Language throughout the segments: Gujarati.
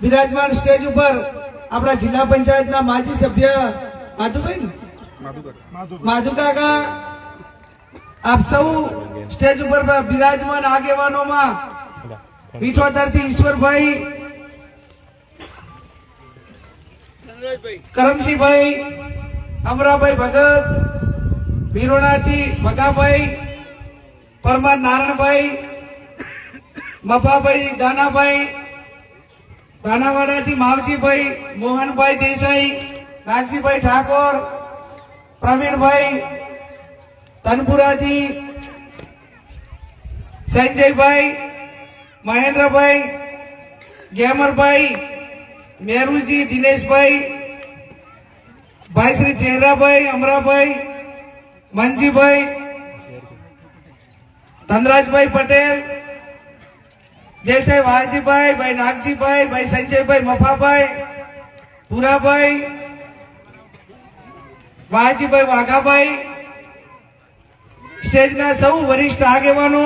બિરાજમાન સ્ટેજ ઉપર આપણા જિલ્લા પંચાયતના માજી સભ્ય માધુભાઈ માધુ કાકા આપ સૌ સ્ટેજ ઉપર બિરાજમાન આગેવાનોમાં પીઠોતરથી ઈશ્વરભાઈ કરમસિંહભાઈ અમરાભાઈ ભગત વિરોણાથી ભગાભાઈ પરમાર નારાયણભાઈ મફાભાઈ દાનાભાઈ દાનાવાડાથી માવજીભાઈ મોહનભાઈ દેસાઈ નાગજીભાઈ ઠાકોર પ્રવીણભાઈ તનપુરાથી સંજયભાઈ મહેન્દ્રભાઈ ગેમરભાઈ મેરુજી દિનેશભાઈ ભાઈ શ્રી ચેરાભાઈ અમરાભાઈ મંજીભાઈ ધનરાજભાઈ પટેલ જયસાઈ વાલજીભાઈ ભાઈ નાગજીભાઈ, ભાઈ સંજયભાઈ, મફાભાઈ, પુરાભાઈ વાલજીભાઈ વાઘાભાઈ, સ્ટેજના સૌ વરિષ્ઠ આગેવાનો,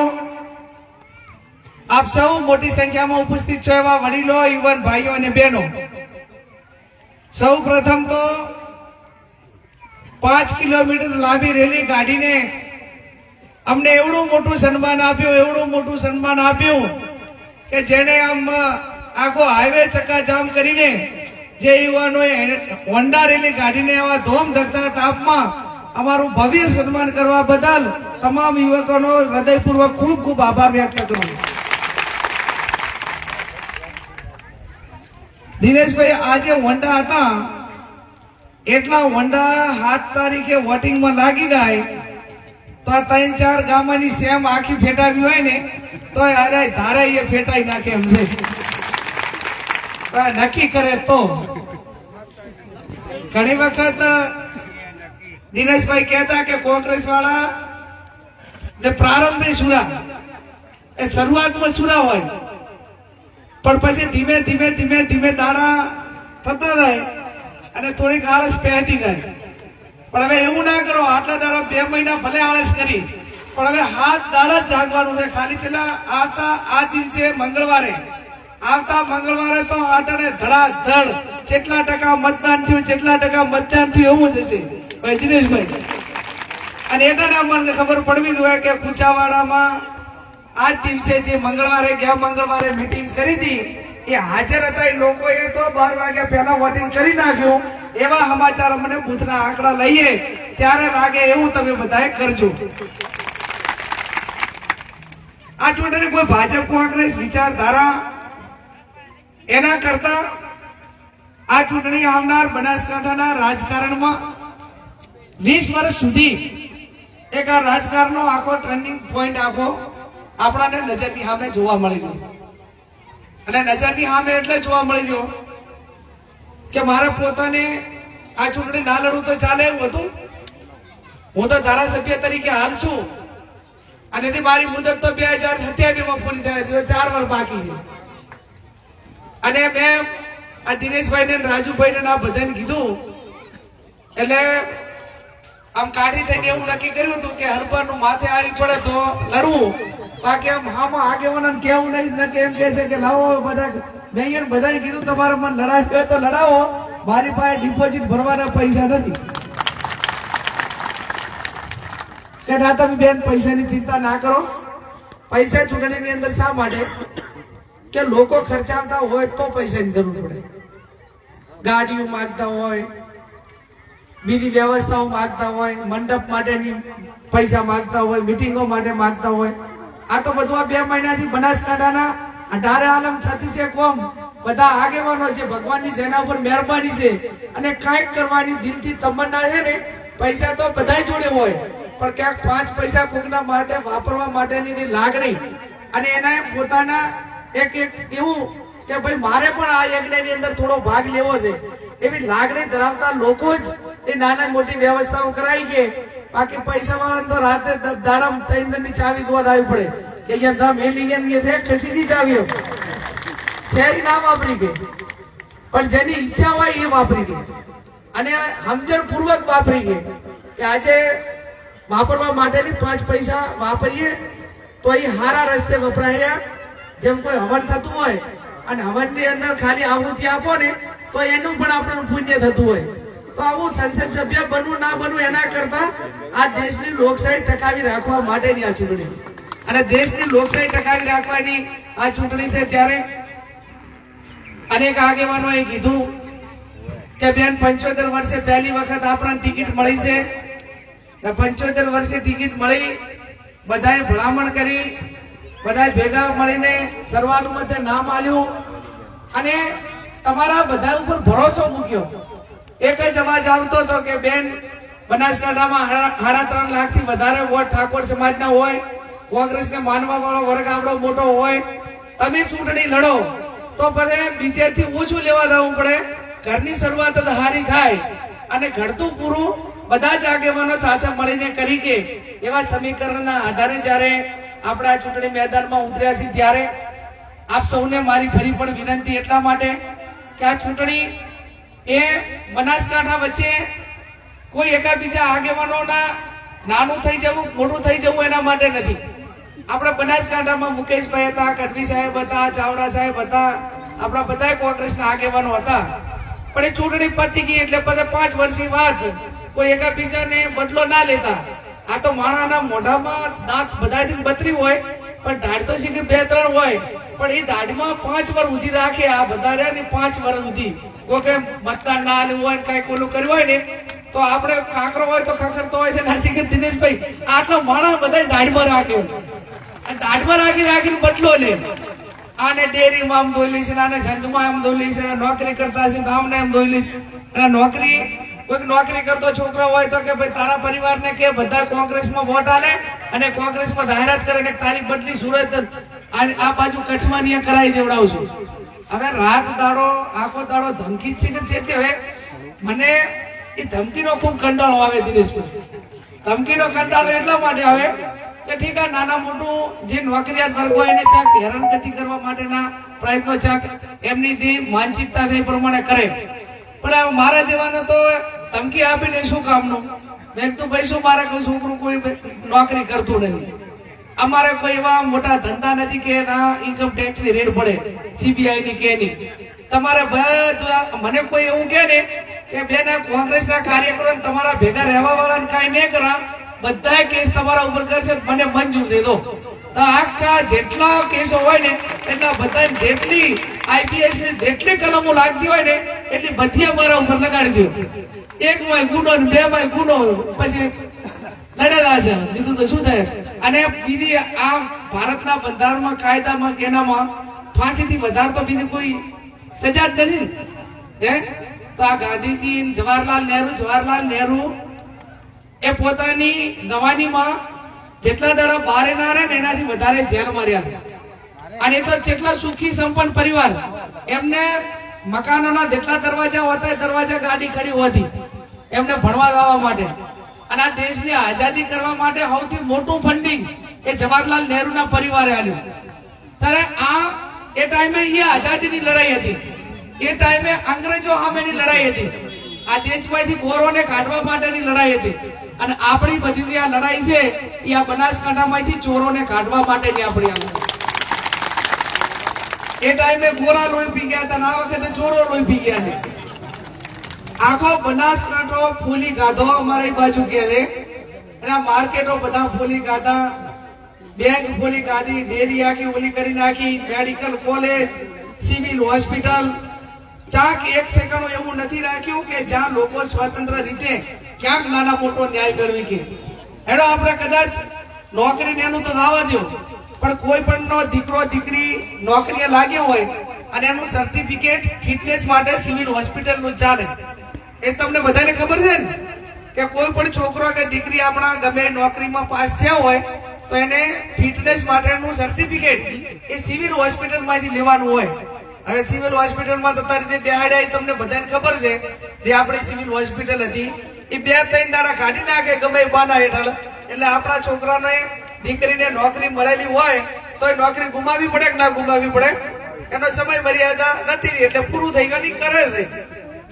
આપ સૌ મોટી સંખ્યામાં ઉપસ્થિત છો એવા વડીલો, યુવાન ભાઈઓ અને બહેનો. સૌ પ્રથમ તો પાંચ કિલોમીટર લાંબી રેલી કાઢીને અમને એવડું મોટું સન્માન આપ્યું, એવડું મોટું સન્માન આપ્યું. કે જેને આમ આખો હાઈવે ચક્કાજામ કરીને જે યુવાનોએ હોન્ડા રેલી કાઢીને આવા ધોમ ધકતા તાપમાં અમારું ભવ્ય સન્માન કરવા બદલ તમામ યુવકોનો હૃદયપૂર્વક ખૂબ ખૂબ આભાર વ્યક્ત કરું દિનેશભાઈ, આજે હોન્ડા હતા. એટલા હોન્ડા હાથ તારીખે વોટિંગમાં લાગી જાય. તો આ ત્રણ ચાર ગામની સેમ આખી ફેટાવી હોય ને તો અરે ધારે એ ફેટાઈ નાખે એમ છે. નક્કી કરે તો. ઘણી વખત દિનેશભાઈ કહેતા કે કોંગ્રેસ વાળા ને પ્રારંભે સુરા. એ શરૂઆતમાં સુરા હોય. પણ પછી ધીમે ધીમે ધીમે ધીમે દાડા થતા જાય અને થોડીક આળસ પહેતી જાય. પણ હવે એવું ના કરો, આટલા દાડા બે મહિના ભલે આળસ કરી. પણ હવે હાથ દાડા જ જાગવાનું છે. ખાલી છેલ્લા આવતા આ દિવસે મંગળવારે, આવતા મંગળવારે તો આટાને ધડાધડ જેટલા ટકા મતદાન થયું, જેટલા ટકા મતદાન થયું એવું જ હશે. ભાઈ દિનેશભાઈ અને એટલે અમને ખબર પડવી જોઈએ કે પૂછાવાડામાં આ દિવસે જે મંગળવારે ગયા મંગળવારે મીટિંગ કરી હતી, એ હાજર હતા એ લોકોએ તો બાર વાગ્યા પહેલા વોટિંગ કરી નાખ્યું. એવા સમાચાર અમને બુથના આંકડા લઈએ. ત્યારે લાગે એવું તમે બધાએ કરજો. આ ચૂંટણી કોઈ ભાજપ કોંગ્રેસ વિચારધારા એના કરતા આ ચૂંટણી આવનાર બનાસકાંઠાના રાજકારણમાં વીસ વર્ષ સુધી એક આ રાજકારણનો આખો ટર્નિંગ પોઈન્ટ આખો આપણાને નજરની સામે જોવા મળી ગયો અને નજરની સામે એટલે જોવા મળી ગયો કે મારે પોતાને આ ચૂંટણી ના લડવું તો ચાલે એવું હતું? હું તો ધારાસભ્ય તરીકે હાલ છું. અને તે મારી મુદત તો બે હજાર સત્યાવીસમાં પૂરી થાય, તો ચાર વર્ષ બાકી છે. અને મેં આ દિનેશભાઈ ને રાજુભાઈ ને આ બધાને કીધું, એટલે આમ કાઢી થઈને એવું નક્કી કર્યું હતું કે હરબાનું માથે આવી પડે તો લડવું. બાકી આમ હામાં આગેવાના કેવું નહીં, ન એમ કહે છે કે લાવો બધા મેં અહીંયા બધાને કીધું, તમારે મને લડાવી હોય તો લડાવો. મારી પાસે ડિપોઝિટ ભરવાના પૈસા નથી. કે ના, તમે બેન, પૈસાની ચિંતા ના કરો. પૈસા ચૂંટણીની અંદર શા માટે? કે લોકો ખર્ચાવતા હોય તો પૈસાની જરૂર પડે. ગાડીઓ માગતા હોય, બીજી વ્યવસ્થાઓ માગતા હોય, મંડપ માટેની પૈસા માગતા હોય, મિટિંગો માટે માગતા હોય. આ તો બધું આ બે મહિનાથી બનાસકાંઠાના અઢારે આલમ છત્રીસે કોમ. બધા આગેવાનો છે, ભગવાનની જેના ઉપર મહેરબાની છે. અને કાંઈક કરવાની દિલથી તમન્ના છે ને, પૈસા તો બધા જોડે હોય. પણ ક્યાંક પાંચ પૈસા કોકના માટે વાપરવા માટેની લાગણી અને એના પોતાના એક એક એવું કે ભાઈ મારે પણ આ યજ્ઞની અંદર થોડો ભાગ લેવો છે. એવી લાગણી ધરાવતા લોકો જ એ નાના મોટી વ્યવસ્થાઓ કરાઈ કે બાકી પૈસા વાળા તો રાતે દાડમ ત્રણની ચાવી દોવા આવી પડે. કે અહીંયા ધા મેલી ગયા ને કે સીધી ચાવીઓ. શહેરી ના વાપરી ગઈ પણ જેની ઈચ્છા હોય એ વાપરી ગઈ અને સમજણ પૂર્વક વાપરી ગઈ કે આજે વાપરવા માટેની પાંચ પૈસા વાપરીએ, તો એ હારા રસ્તે વપરાય જેમ કોઈ હવન થતું હોય અને હવનની અંદર ખાલી આહુતિ આપો ને, તો એનું પણ આપણને પુણ્ય થતું હોય. તો આવું સંસદ સભ્ય બનવું ના બનવું એના કરતા આ દેશની લોકશાહી ટકાવી રાખવા માટેની આ ચૂંટણી. અને દેશની લોકશાહી ટકાવી રાખવાની આ ચૂંટણી છે ત્યારે અનેક આગેવાનોએ કીધું કે બેન, પંચોતેર વર્ષે પહેલી વખત આપણને ટિકિટ મળી છે. પંચોતેર વર્ષે ટિકિટ મળી, બધાએ ભલામણ કરી, બધાએ ભેગા મળીને સર્વાનુમતે નામ આલ્યું અને તમારા બધા ઉપર ભરોસો મૂક્યો. એક જ અવાજ આવતો હતો કે, બેન, બનાસકાંઠામાં સાડા ત્રણ લાખથી વધારે વોટ ઠાકોર સમાજના હોય, કોંગ્રેસને માનવા વાળો વર્ગ આપણો મોટો હોય, તમે ચૂંટણી લડો, તો પછી બીજેથી ઓછું લેવા જવું પડે. ઘરની શરૂઆત હારી થાય અને ઘડતું પૂરું બધા જ આગેવાનો સાથે મળીને કરી કે એવા સમીકરણના આધારે જ્યારે આપણા ચૂંટણી મેદાનમાં ઉતર્યા છીએ ત્યારે આપ સૌને મારી ફરી પણ વિનંતી એટલા માટે કે આ ચૂંટણી એ બનાસકાંઠા વચ્ચે કોઈ એકાબીજા આગેવાનોના નાનું થઈ જવું, મોટું થઈ જવું એના માટે નથી. આપણે બનાસકાંઠામાં મુકેશભાઈ હતા, કડવી સાહેબ હતા, ચાવડા સાહેબ હતા, આપણા બધા કોંગ્રેસના આગેવાનો હતા. પણ એ ચૂંટણી પતી ગઈ એટલે બધા પાંચ વર્ષની વાત કોઈ એકાબીજાને બદલો ના લેતા. આ તો માણાના મોઢામાં દાંત બધાથી બતરી હોય, પણ દાઢ તો સીધી બે ત્રણ હોય. પણ એ દાઢમાં પાંચ વાર ઉધી રાખે, આ બધા રહ્યા ને પાંચ વાર ઉધી કોઈ મતદાન ના લેવું હોય ને કઈ કોલું કર્યું હોય ને, તો આપણે ખાખરો હોય તો ખાખરતો હોય છે નાસિક દિનેશભાઈ. આટલો માણા બધા દાઢમાં રાખ્યો દાઢમાં રાખી રાખીને બદલો લે. આને ડેરીમાં આમ ધોઈ લઈશ આને સંઘમાં આમ ધોઈ લઈશ નોકરી કરતા છે તો આમને એમ ધોઈ લઈશ અને નોકરી કોઈક નોકરી કરતો છોકરો હોય તો કે ભાઈ તારા પરિવારને કે બધા કોંગ્રેસમાં વોટ આલે અને કોંગ્રેસમાં જાહેરાત કરે ને તારી બદલી સુરત આ બાજુ કચ્છમાં ને કરાવી દેવડાવું છું. હવે રાત દાડો, આખો દાડો ધમકી જ છે કે હવે મને એ ધમકીનો ખૂબ કંટાળો આવે દિનેશભાઈ. ધમકીનો કંટાળો એટલા માટે આવે કે ઠીક આ નાના મોટું જે નોકરિયાત વર્ગ હોય એને ચાક હેરાનગતિ કરવા માટેના પ્રયત્નો ચાક એમની માનસિકતા છે એ પ્રમાણે કરે. પણ મારા જેવાને તો ધમકી આપીને શું કામનું? મેં તો ભાઈ, શું મારે કોઈ છોકરું કોઈ નોકરી કરતું નથી? અમારે કોઈ એવા મોટા ધંધા નથી કે ના ઇન્કમ ટેક્સની રેડ પડે સીબીઆઈ ની કે ની. તમારે બધું મને કોઈ એવું કે ને કે, બેન કોંગ્રેસ કોંગ્રેસના કાર્યકરો તમારા ભેગા રહેવા વાળાને કાંઈ નહીં કરા. બધા કેસ તમારા ઉપર કરશે, મને મંજૂર દે દો. આખા જેટલા કેસો હોય ને, એટલા બધા જેટલી આઈપીએસની જેટલી કલમો લાગતી હોય ને, એટલી બધી અમારા ઉપર લગાડી દો એક માં ગુનો બે માં ગુનો પછી લડેલા છે. બીજું તો શું થાય? અને બીજી આ ભારતના બંધારણમાં, કાયદામાં કેનામાં ફાંસીથી વધારે તો બીજી કોઈ સજા જ નથી. હે? તો આ ગાંધીજી જવાહરલાલ નહેરુ જવાહરલાલ નહેરુ એ પોતાની નવાનીમાં જેટલા દાડા બારે ના રહે ને એનાથી વધારે જેલમાં રહ્યા અને એ તો જેટલા સુખી સંપન્ન પરિવાર એમને મકાનોના જેટલા દરવાજા હોતા એ દરવાજા ગાડી ખડી હોતી. એમને ભણવા લાવવા માટે. અને આ દેશની આઝાદી કરવા માટે સૌથી મોટું ફંડિંગ એ જવાહરલાલ નહેરુના પરિવારે આલ્યું ત્યારે આ એ ટાઈમે એ આઝાદીની લડાઈ હતી. એ ટાઈમે અંગ્રેજો સામેની લડાઈ હતી. આ દેશમાંથી ગોરોને કાઢવા માટેની લડાઈ હતી. અને આપણી બધી આ લડાઈ છે એ આ બનાસકાંઠામાંથી ચોરોને કાઢવા માટેની આપણી આ લડાઈ. એ ટાઈમે ગોરા લોહી પી ગયા હતા આ વખતે ચોરો લોહી પી ગયા છે. આખો બનાસકાંઠો ફૂલી ગાધો અમારી બાજુ કે છે. અને માર્કેટો બધા ફૂલી ગાધા. બેંક ફૂલી ગાધી, ડેરી આખી ઓલી કરી નાખી, મેડિકલ કોલેજ, સિવિલ હોસ્પિટલ. ચાક એક ઠેકાણું એવું નથી રાખ્યું કે જ્યાં લોકો સ્વતંત્ર રીતે ક્યાંક નાના મોટો ન્યાય મેળવી કે. હેડો આપણે કદાચ નોકરી ને એનું તો દાવા દો પણ કોઈ પણ નો દીકરો, દીકરી નોકરીએ લાગ્યો હોય અને એનું સર્ટિફિકેટ ફિટનેસ માટે સિવિલ હોસ્પિટલનું ચાલે. એ તમને બધાને ખબર છે ને? કે કોઈ પણ છોકરો કે દીકરી આપણા ગમે નોકરીમાં પાસ થયા હોય, તો એને ફિટનેસ માટેનું સર્ટિફિકેટ એ સિવિલ હોસ્પિટલમાંથી લેવાનું હોય. હવે સિવિલ હોસ્પિટલમાં થતા રીતે બેહાડ્યા તમને બધાને ખબર છે જે આપણી સિવિલ હોસ્પિટલ હતી. એ બે ત્રણ દાડા કાઢી નાખે ગમે બાના હેઠળ. એટલે આપણા છોકરાને દીકરીને નોકરી મળેલી હોય તો એ નોકરી ગુમાવી પડે કે ના ગુમાવી પડે? એનો સમય મર્યાદા નથી, એટલે પૂરું થઈ ગયું કરે છે.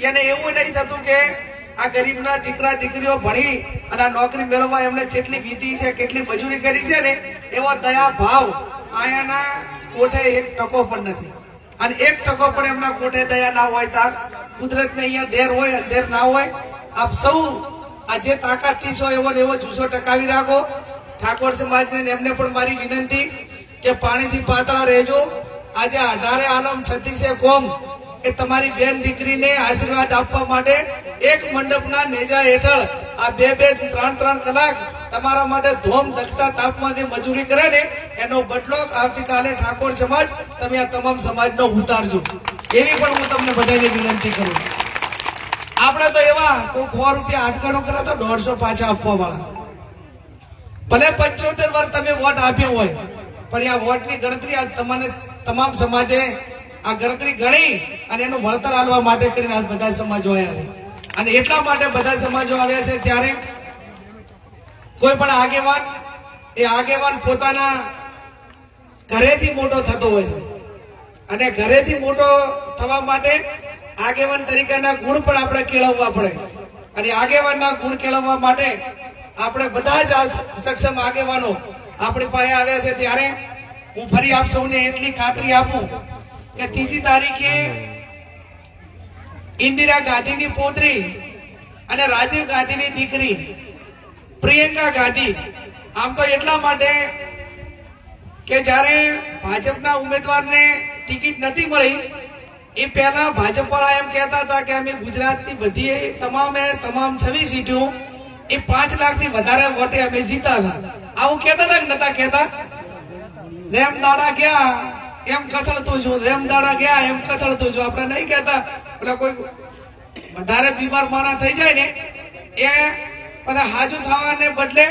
એને એવું નહીં થતું કે આ ગરીબના દીકરા દીકરીઓ ભણી અને આ નોકરી મેળવવા એમને જેટલી વીતી છે, કેટલી મજૂરી કરી છે ને, એવો દયા ભાવ અહીંયાના કોઠે એક ટકો પણ નથી. અને એક ટકો પણ એમના કોઠે દયા ના હોય તાર કુદરતને અહીંયા દેર હોય, અંધેર ના હોય. આપ સૌ આ જે તાકાતથી છો એવો ને એવો જુસ્સો ટકાવી રાખો ઠાકોર સમાજને એમને પણ મારી વિનંતી કે પાણીથી પાતળા રહેજો. આજે અઢારે આલમ છત્રીસે કોમ એ તમારી બેન દીકરીને આશીર્વાદ આપવા માટે એક મંડપના નેજા હેઠળ આ બે બે ત્રણ ત્રણ કલાક તમારા માટે ધોમ દખતા તાપમાંથી મજૂરી કરે ને એનો બદલો આવતીકાલે ઠાકોર સમાજ તમે આ તમામ સમાજનો ઉતારજો. એવી પણ હું તમને બધાને વિનંતી કરું આપણે તો એવા કોઈ સો રૂપિયા હાથકણો કરે તો દોઢસો પાછા આપવા વાળા ભલે પંચોતેર વાર તમે વોટ આપ્યો હોય, પણ આ વોટની ગણતરી આ તમને તમામ સમાજે આ ગણતરી ગણી અને એનું વળતર આલવા માટે કરીને આ બધા સમાજો આવ્યા છે. અને એટલા માટે બધા સમાજો આવ્યા છે ત્યારે કોઈ પણ આગેવાન, એ આગેવાન પોતાના ઘરેથી મોટો થતો હોય છે. અને ઘરેથી મોટો થવા માટે આગેવાન તરીકેના ગુણ પણ આપણે કેળવવા પડે. અને આગેવાનના ગુણ કેળવવા માટે આપણે બધા જ સક્ષમ આગેવાનો આપણી પાસે આવ્યા છે ત્યારે હું ફરી આપ સૌને એટલી ખાતરી આપું કે ત્રીજી તારીખે ઇન્દિરા ગાંધીની પોતરી અને રાજીવ ગાંધીની દીકરી પ્રિયંકા ગાંધી, આમ તો એટલા માટે કે જ્યારે ભાજપના ઉમેદવારને ટિકિટ નથી મળી, એ પહેલા ભાજપ વાળા એમ કહેતા હતા કે અમે ગુજરાતની બધી તમામે તમામ છવ્વીસ સીટો એ પાંચ લાખથી વધારે વોટે અમે જીતા હતા આવું કહેતા હતા કે નતા કહેતા? જેમ દાડા ગયા, એમ કથળતું છું જેમ દાડા ગયા, એમ કથળતું છું આપણે નહીં કહેતા. એટલે કોઈ વધારે બીમાર માણા થઈ જાય ને, એ બધા હાજુ થવાને બદલે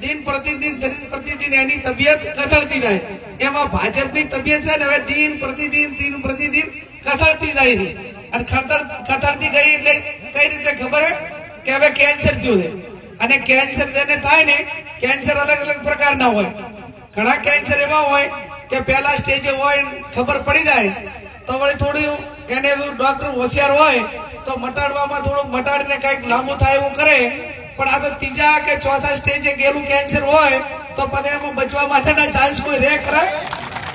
દિન પ્રતિદિન દિન પ્રતિદિન એની તબિયત કથળતી જાય. એમાં ભાજપની તબિયત છે ને, હવે દિન પ્રતિદિન દિન પ્રતિદિન કથળતી જાય છે. અને કથળતી ગઈ એટલે કઈ રીતે ખબર હે? કે હવે કેન્સર થયું છે. અને કેન્સર જેને થાય ને કેન્સર અલગ અલગ પ્રકારના હોય. ઘણા કેન્સર એવા હોય કે પહેલા સ્ટેજે હોય ખબર પડી જાય, તો વળી થોડું એને ડોક્ટર હોશિયાર હોય, તો મટાડવામાં થોડુંક મટાડીને કંઈક લાંબુ થાય એવું કરે. પણ આ તો ત્રીજા કે ચોથા સ્ટેજે ગયેલું કેન્સર હોય, તો પછી એમાં બચવા માટેના ચાન્સ કોઈ રહે ખરા?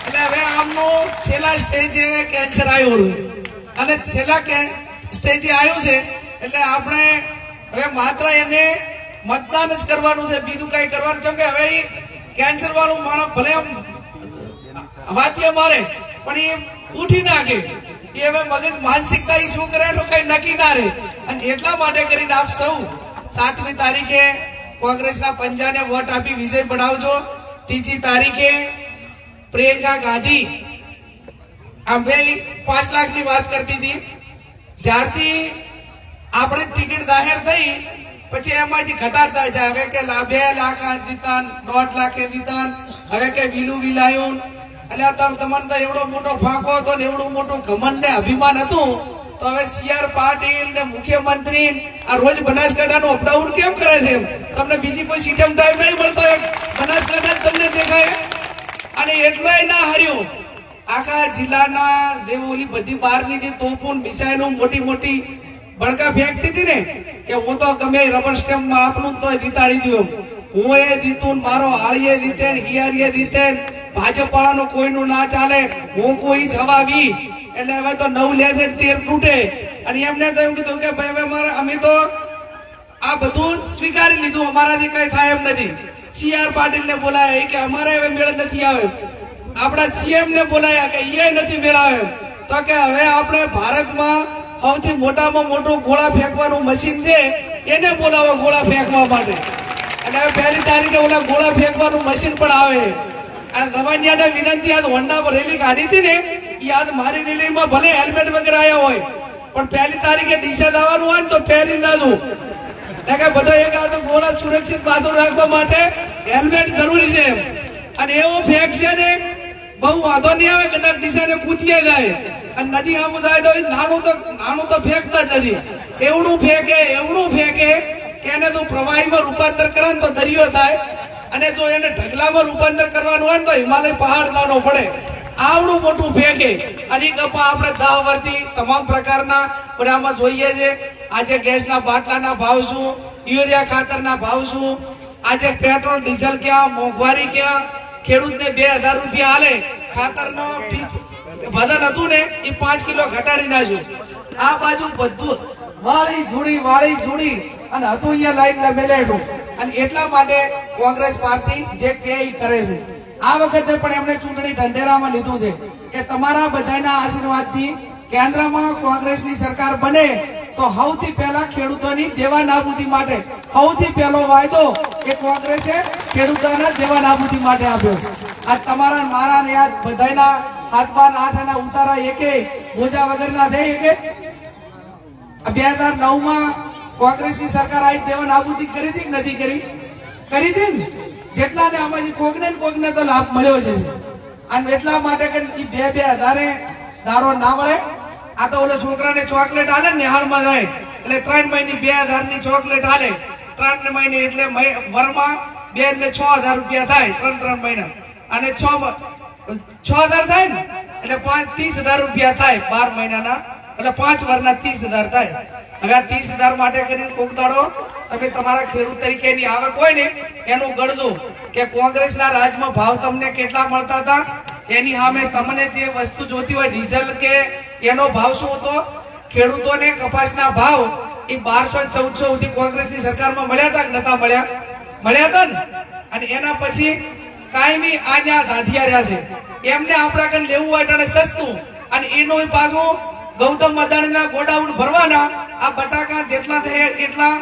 એટલે હવે આમનું છેલ્લા સ્ટેજે કેન્સર આવ્યું અને છેલ્લા કે સ્ટેજે આવ્યું છે, એટલે આપણે હવે માત્ર એને મતદાન જ કરવાનું છે, બીજું કઈ કરવાનું. છે કે હવે કેન્સર વાળું માણસ ભલે વાતીએ મારે પણ એ ઉઠી નાખે એ હવે મગજ માનસિકતા એ શું કરે એટલું કઈ નક્કી ના રહે. અને એટલા માટે કરીને આપ સૌ સાતમી તારીખે કોંગ્રેસના પંજાને વોટ આપી વિજય બનાવજો ત્રીજી તારીખે પ્રિયંકા ગાંધી આમ ભાઈ પાંચ લાખની વાત કરતી હતી. જ્યારથી આપણે ટિકિટ જાહેર થઈ પછી એમાંથી ઘટાડતા જાય હવે કે બે લાખ દીધા દોઢ લાખે દીધા હવે કે વિલું વિલાયું. એટલે તમે તમને તો એવડો મોટો ફાંકો હતો ને એવડું મોટું ઘમંડ ને અભિમાન હતું. તો હવે સીઆર પાટીલ ને મુખ્યમંત્રી આ રોજ બનાસકાંઠાનું અપડાઉન કેમ કરે છે તમને બીજી કોઈ સીટમ ટાઈમ નહીં મળતો બનાસકાંઠા તમને દેખાય. અને એટલાય ના હાર્યું. આખા જિલ્લાના દેવોલી બધી બહારની જે તોપો ને મિસાઇલો મોટી મોટી બળકા ફેંકતી હતી ને, કે હું તો ગમે રબર સ્ટેમ્પમાં આપનું તોય દીતાડી દઉં હું એ ને મારો હાળીએ ને હિયારીએ દીતે ભાજપ વાળાનું કોઈનું ના ચાલે, હું કોઈ જવાબી. એટલે હવે તો નવ લે છે તેર તૂટે. અને એમને તો એમ કીધું કે ભાઈ, હવે મારે અમે તો આ બધું સ્વીકારી લીધું, અમારાથી કઈ થાય એમ નથી. સીઆર પાટીલ ને બોલાયા કે અમારે હવે મેળ નથી આવે. આપણા સીએમ ને બોલાયા કે એ નથી મેળાવે તો કે હવે આપણે ભારતમાં સૌથી મોટામાં મોટું ગોળા ફેંકવાનું મશીન છે, એને બોલાવો ગોળા ફેંકવા માટે. અને હવે પહેલી તારીખે ઓલા ગોળા ફેંકવાનું મશીન પણ આવે અને દવાનિયાને વિનંતી, આજ હોન્ડા રેલી કાઢી હતી ને આજ મારી રેલીમાં ભલે હેલ્મેટ વગેરે આવ્યા હોય, પણ પહેલી તારીખે ડીસા દાવાનું હોય ને તો પહેરી એટલે કે બધો એક આ તો ગોળા સુરક્ષિત બાજુ રાખવા માટે હેલ્મેટ જરૂરી છે અને એવો ફેંક છે ને, બહુ વાંધો નહીં આવે, કદાચ દિશાને કૂદીએ જાય. અને નદી આમ જાય તો નાનું તો નાનું તો ફેંકતા જ નથી. એવડું ફેંકે એવડું ફેંકે કે એને તું પ્રવાહીમાં રૂપાંતર કરે ને તો દરિયો થાય. અને જો એને ઢગલામાં રૂપાંતર કરવાનું હોય ને તો હિમાલય પહાડ દાનો પડે. આવડું મોટું ફેંકે. અને કપા આપણે દહ વર્ષથી તમામ પ્રકારના બધામાં જોઈએ છે. આજે ગેસના બાટલાના ભાવ શું? યુરિયા ખાતરના ભાવ શું? આજે પેટ્રોલ, ડીઝલ ક્યાં? મોંઘવારી ક્યાં? ખેડૂતને બે હજાર રૂપિયા હાલે ખાતરનો ફીસ હતું ને, એ પાંચ કિલો ઘટાડી નાખ્યું. આ બાજુ બધું વાળી જુડી વાળી જુડી, અને હતું અહીંયા લાઈન મેલેડું અને એટલા માટે કોંગ્રેસ પાર્ટી જે કે કરે છે. આ વખતે પણ એમણે ચૂંટણી ઢંઢેરામાં લીધું છે કે તમારા બધાના આશીર્વાદથી કેન્દ્રમાં કોંગ્રેસની સરકાર બને, તો સૌથી પહેલા ખેડૂતોની દેવા નાબૂદી માટે, સૌથી પહેલો વાયદો કે કોંગ્રેસે ખેડૂતોના દેવા નાબૂદી માટે આપ્યો. આ તમારા મારા ને આ બધાના આઠ અને ઉતારા એકે, મોજા વગરના થઈ એકે. બે હજાર નવમાં કોંગ્રેસની સરકાર આવી દેવા નાબૂદી કરી હતી નથી કરી? કરી હતી ને? જેટલાને આમાંથી કોકને ને કોકને તો લાભ મળ્યો છે અને એટલા માટે કે બે બે હજારે દારો ના મળે આ તો ઓલે છોકરાને ચોકલેટ આલે ને નિહાળમાં જાય. એટલે ત્રણ મહિની બે હજારની ચોકલેટ આલે. ત્રણ મહિને એટલે વરમાં બે એટલે છ હજાર રૂપિયા થાય ત્રણ ત્રણ મહિના. અને છ છ હજાર થાય ને, એટલે પાંચ ત્રીસ હજાર રૂપિયા થાય બાર મહિનાના, એટલે પાંચ વર્ષના ત્રીસ હજાર થાય. હવે આ ત્રીસ હજાર માટે કરીને કોક દાડો તમે તમારા ખેડૂત તરીકેની આવક હોય ને, એનું ગણજો કે કોંગ્રેસના રાજમાં ભાવ તમને કેટલા મળતા હતા, એની સામે તમને જે વસ્તુ જોતી હોય, ડીઝલ કે એનો ભાવ શું હતો? ખેડૂતોને કપાસના ભાવ એ બારસો ચૌદસો સુધી કોંગ્રેસની સરકારમાં મળ્યા હતા કે નતા મળ્યા? મળ્યા હતા ને? અને એના પછી કાયમી આન્યા ધાધિયા રહ્યા છે. એમને આપણા કન લેવું હોય એટલે સસ્તું અને એનું પાછું ગૌતમ અદાણીના ગોડાઉન ભરવાના આ બટાકા જેટલા થયા એટલા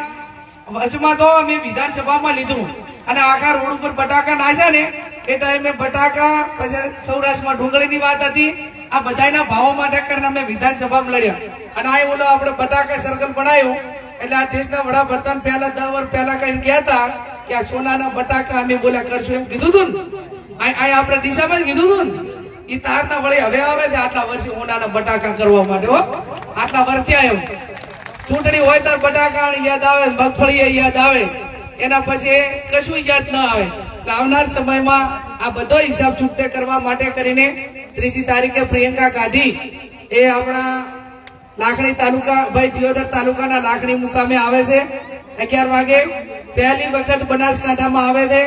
વચમાં તો અમે વિધાનસભામાં લીધું. અને આખા રોડ ઉપર બટાકા નાખ્યા ને, એ ટાઈમે બટાકા, પછી સૌરાષ્ટ્રમાં ડુંગળીની વાત હતી. આ બધાના ભાવો માટે કરીને અમે વિધાનસભામાં લડ્યા. અને આ ઓલો આપણે બટાકા સર્કલ બનાવ્યું. એટલે આ દેશના વડાપ્રધાન પહેલા દર વર્ષ પહેલા કઈ ગયા હતા કે આ સોનાના બટાકા અમે બોલ્યા કરશું એમ કીધું હતું ને. આપણે દિશામાં કીધું હતું ને. એ તારના વળી હવે આવે છે આટલા વર્ષે સોનાના બટાકા કરવા માટે આટલા વર્ષથી આવ્યો ચૂંટણી હોય ત્યારે બટાકા યાદ આવે મગફળી યાદ આવે. એના પછી કશું યાદ ન આવે. આવનાર સમયમાં આ બધો હિસાબ ચૂકતે કરવા માટે કરીને ત્રીજી તારીખે પ્રિયંકા ગાંધી એ આપણા લાખણી તાલુકા, ભાઈ દિયોદર તાલુકાના લાખણી મુકામે આવે છે. અગિયાર વાગે પહેલી વખત બનાસકાંઠામાં આવે છે.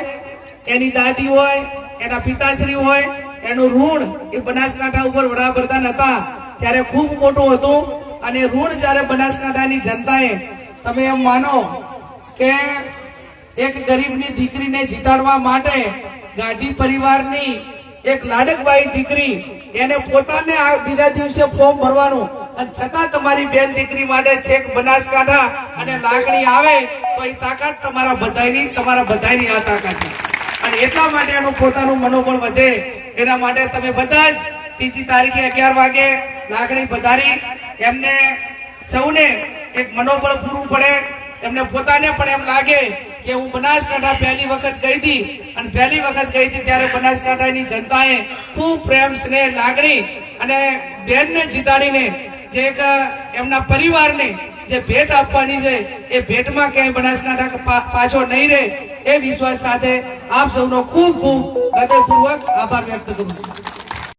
એની દાદી હોય, એના પિતાશ્રી હોય, એનું ઋણ એ બનાસકાંઠા ઉપર વડાપ્રધાન હતા. ત્યારે ખૂબ મોટું હતું અને ઋણ જ્યારે બનાસકાંઠાની જનતાએ, તમે એમ માનો કે એક ગરીબની દીકરીને જીતાડવા માટે ગાંધી પરિવારની એક લાડકબાઈ દીકરી એને પોતાને આ બીજા દિવસે ફોર્મ ભરવાનું. અને છતાં તમારી બેન દીકરી માટે છેક બનાસકાંઠા અને લાગણી આવે તો એ તાકાત તમારા બધાની તમારા બધાની આ તાકાત છે. અને એટલા માટે એનું પોતાનું મનોબળ વધે. એના માટે તમે બધા જ ત્રીજી તારીખે અગિયાર વાગે લાગણી વધારી એમને સૌને એક મનોબળ પૂરું પડે. એમને પોતાને પણ એમ લાગે કે હું બનાસકાંઠા પહેલી વખત ગઈ હતી અને પહેલી વખત ગઈ હતી ત્યારે બનાસકાંઠાની જનતાએ ખૂબ પ્રેમ, સ્નેહ, લાગણી અને બેનને જીતાડીને જે એક એમના પરિવારને જે ભેટ આપવાની છે, એ ભેટમાં ક્યાંય બનાસકાંઠા પાછો નહીં રહે એ વિશ્વાસ સાથે આપ સૌનો ખૂબ ખૂબ હૃદયપૂર્વક આભાર વ્યક્ત કરું છું.